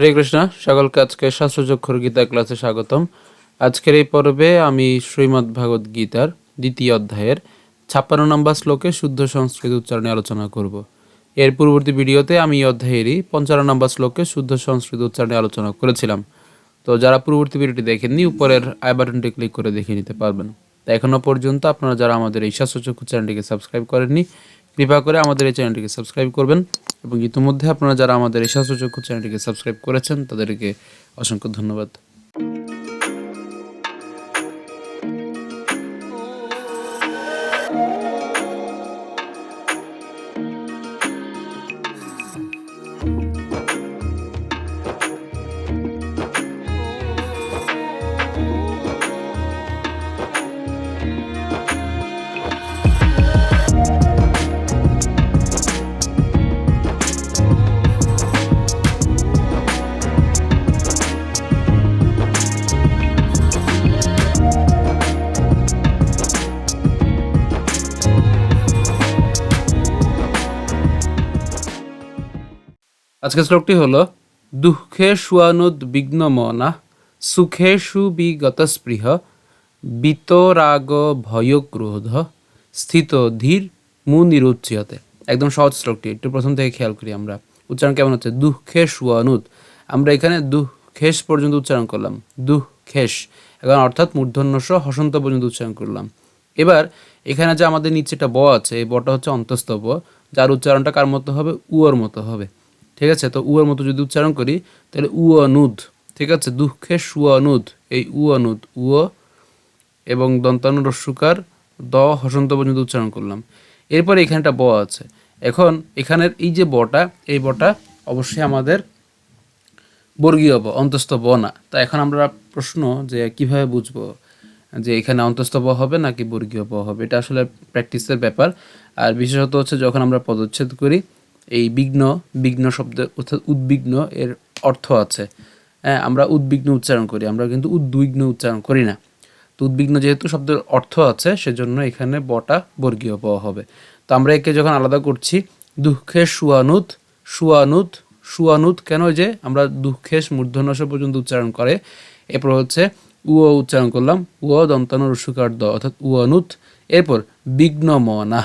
হরে কৃষ্ণ, সকলকে আজকে শাস্ত্রচক্ষুর গীতা ক্লাসে স্বাগতম। আজকের এই পর্বে আমি শ্রীমদ্ ভাগবত গীতার দ্বিতীয় অধ্যায়ের ছাপ্পান্ন নম্বর শ্লোকে শুদ্ধ সংস্কৃত উচ্চারণে আলোচনা করব। এর পূর্ববর্তী ভিডিওতে আমি এই অধ্যায়েরই পঞ্চান্ন নম্বর শ্লোকে শুদ্ধ সংস্কৃত উচ্চারণে আলোচনা করেছিলাম। তো যারা পূর্ববর্তী ভিডিওটি দেখেননি, উপরের আই বাটনটি ক্লিক করে দেখে নিতে পারবেন। তা এখনও পর্যন্ত আপনারা যারা আমাদের এই শাস্ত্রচক্ষু চ্যানেলটিকে সাবস্ক্রাইব করেননি কৃপা করে আমাদের এই চ্যানেলটিকে সাবস্ক্রাইব করবেন এবং ইতিমধ্যে আপনারা যারা আমাদের এই শাস্ত্রচক্ষু চ্যানেলটিকে সাবস্ক্রাইব করেছেন, তাদেরকে অসংখ্য ধন্যবাদ। আজকের শ্লোকটি হলো, দুঃখে সুয়ানুদ্বিগ্ন মনা, সুখে সুবিগত স্পৃহ বিতরাগ ভয় ক্রোধ, স্থিত ধীর মু নিরুচ্যতে একদম সহজ শ্লোকটি, একটু প্রথম থেকে খেয়াল করি আমরা। উচ্চারণ কেমন হচ্ছে? দুঃখে সুয়ানুদ। আমরা এখানে দুঃখেশ পর্যন্ত উচ্চারণ করলাম। দুঃখেশ, এখন অর্থাৎ মূর্ধন্য সহ হসন্ত পর্যন্ত উচ্চারণ করলাম। এবার এখানে যে আমাদের নিচে একটা ব আছে, এই বটা হচ্ছে অন্তস্থ ব, যার উচ্চারণটা কার মতো হবে? উয়োর মতো হবে। ঠিক আছে? তো উয়োর মতো যদি উচ্চারণ করি, তাহলে উ অনুদ ঠিক আছে? দুঃখে সু অনুদ এই উ অনুদ উয় এবং দন্তানু রস্যুকার দ হসন্ত পর্যন্ত উচ্চারণ করলাম। এরপর এখানটা ব আছে। এখন এখানের এই যে বটা, এই বটা অবশ্যই আমাদের বর্গীয় ব, অন্তস্থ ব না। তা এখন আমরা প্রশ্ন যে কীভাবে বুঝব যে এখানে অন্তস্থ ব হবে নাকি বর্গীয় ব হবে? এটা আসলে প্র্যাকটিসের ব্যাপার। আর বিশেষত হচ্ছে যখন আমরা পদচ্ছেদ করি এই বিঘ্ন বিঘ্ন শব্দ অর্থাৎ উদ্বিগ্ন এর অর্থ আছে। হ্যাঁ আমরা উদ্বিগ্ন উচ্চারণ করি, আমরা কিন্তু উদ্বিগ্ন উচ্চারণ করি না। তো উদ্বিগ্ন যেহেতু শব্দের অর্থ আছে, সেজন্য এখানে বটা বর্গীয় ব হবে। তো আমরা একে যখন আলাদা করছি, দুঃখে সুয়ানুত সুয়ানুত সুয়ানুত কেন যে আমরা দুঃখেশ মূর্ধন্যস পর্যন্ত উচ্চারণ করে এরপর হচ্ছে উ উচ্চারণ করলাম, উ দন্তান রসুকার দ অর্থাৎ উয়ানুত। এরপর বিঘ্ন মনা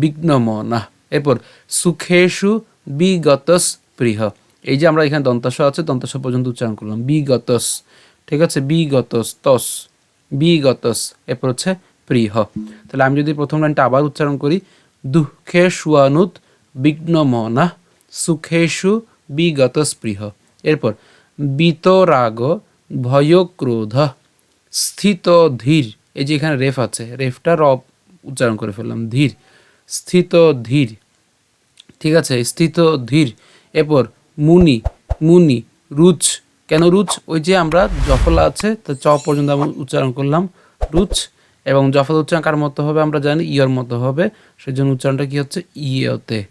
বিঘ্ন মনা এরপর সুখেশু বিগতস প্রিহ এই যে আমরা এখানে দন্তাস আছে দন্তাস পর্যন্ত উচ্চারণ করলাম। বিগতস, ঠিক আছে? বিগতস, তস, বিগতস, এরপর হচ্ছে প্রিহ তাহলে আমি যদি প্রথম লাইনটা আবার উচ্চারণ করি দুঃখে সুয়ানুত বিঘ্ন মনা সুখেশু বিগতস প্রিহ এরপর, বিতরাগ ভয় ক্রোধ স্থিত ধীর এই যে এখানে রেফ আছে, রেফটা র উচ্চারণ করে ফেললাম, ধীর। স্থিত ধীর। ঠিক আছে, স্থিত ধীর। এরপর মুনি মুনি, রুচ। কেন রুচ? ওই যে আমরা জফলা আছে, তো চ পর্যন্ত আমরা উচ্চারণ করলাম, রুচ। এবং জফলা উচ্চারণ কার মতো হবে আমরা জানি, ইয়র মতো হবে। সেজন্য উচ্চারণটা কি হচ্ছে? ইয়তে।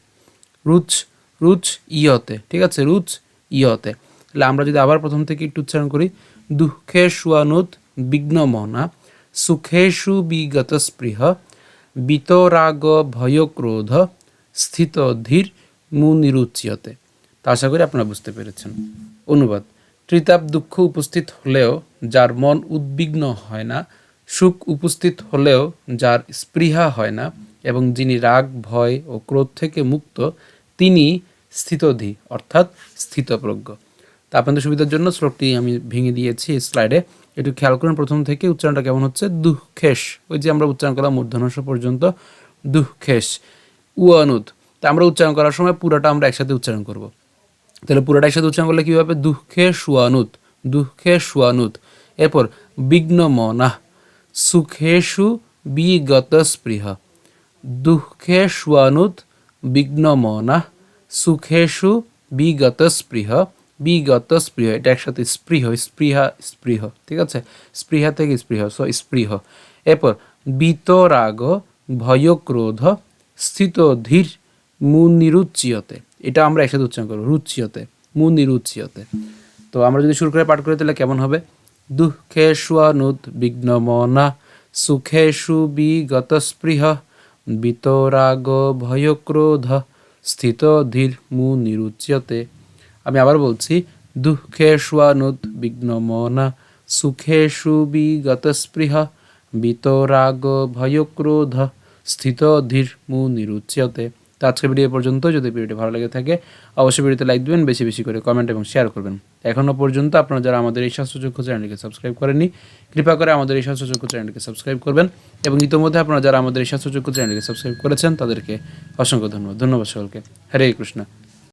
রুচ রুচ, ইয়তে। ঠিক আছে, রুচ, ইয়তে। তাহলে আমরা যদি আবার প্রথম থেকে একটু উচ্চারণ করি, দুঃখে সুয়ানুত বিঘ্ন মনা সুখেশু বিগত স্পৃহ বিতরাগ ভয় ক্রোধ স্থিত ধীর মু নিরুচ্যতে তা আশা করি আপনারা বুঝতে পেরেছেন। অনুবাদ, ত্রিতাপ দুঃখ উপস্থিত হলেও যার মন উদ্বিগ্ন হয় না, সুখ উপস্থিত হলেও যার স্পৃহা হয় না, এবং যিনি রাগ, ভয় ও ক্রোধ থেকে মুক্ত, তিনি স্থিতধি, অর্থাৎ স্থিতপ্রজ্ঞ। তা আপনাদের সুবিধার জন্য শ্লোকটি আমি ভেঙে দিয়েছি স্লাইডে একটু খেয়াল করুন, প্রথম থেকে উচ্চারণটা কেমন হচ্ছে? দুঃখেশ। ওই যে আমরা উচ্চারণ করলাম মূর্ধনস পর্যন্ত, দুঃখেশ। উয়ানুদ। তা আমরা উচ্চারণ করার সময় পুরোটা আমরা একসাথে উচ্চারণ করব। তাহলে পুরোটা একসাথে উচ্চারণ করলে কীভাবে দুঃখে সুয়ানুত দুঃখে সুয়ানুত এরপর বিঘ্ন মনা সুখেশু বিগত স্পৃহ দুঃখে সুয়ানুত বিঘ্ন মনা সুখেশু বিগত স্পৃহ বিগত স্পৃহ, এটা একসাথে স্পৃহ, স্পৃহা, স্পৃহ, ঠিক আছে? স্পৃহা থেকে স্পৃহ সো স্পৃহ। এরপর, বিতরাগ ভয় ক্রোধ স্থিত ধীর মু নিরুচ্যতে এটা আমরা একসাথে উচ্চারণ করব, রুচ্যতে মু নিরুচ্যতে তো আমরা যদি শুরু করে পাঠ করি, তাহলে কেমন হবে? দুঃখে স্বানুদ বিঘ্ন মনা সুখে সুবিগত স্পৃহ, বিতরাগ ভয় ক্রোধ স্থিত ধীর মু নিরুচ্যতে আমি আবার বলছি দুঃখেষ্বানুদ্বিগ্নমনা সুখেষু বিগতস্পৃহ, বিতরাগ ভয়ক্রোধ স্থিত ধীর মুনিরুচ্যতে তো আজকের ভিডিও পর্যন্ত। যদি ভিডিওটি ভালো লেগে থাকে, অবশ্যই ভিডিওতে লাইক দিবেন, বেশি বেশি করে কমেন্ট এবং শেয়ার করবেন। এখনও পর্যন্ত আপনারা যারা আমাদের এই স্বাস্থ্যযোগ্য চ্যানেলটিকে সাবস্ক্রাইব করেননি, কৃপা করে আমাদের এই স্বাস্থ্যযোগ্য চ্যানেলটিকে সাবস্ক্রাইব করবেন এবং ইতোমধ্যে আপনারা যারা আমাদের এই স্বাস্থ্যযোগ্য চ্যানেলটিকে সাবস্ক্রাইব করেছেন, তাদেরকে অসংখ্য ধন্যবাদ। ধন্যবাদ সকলকে। হরে কৃষ্ণ।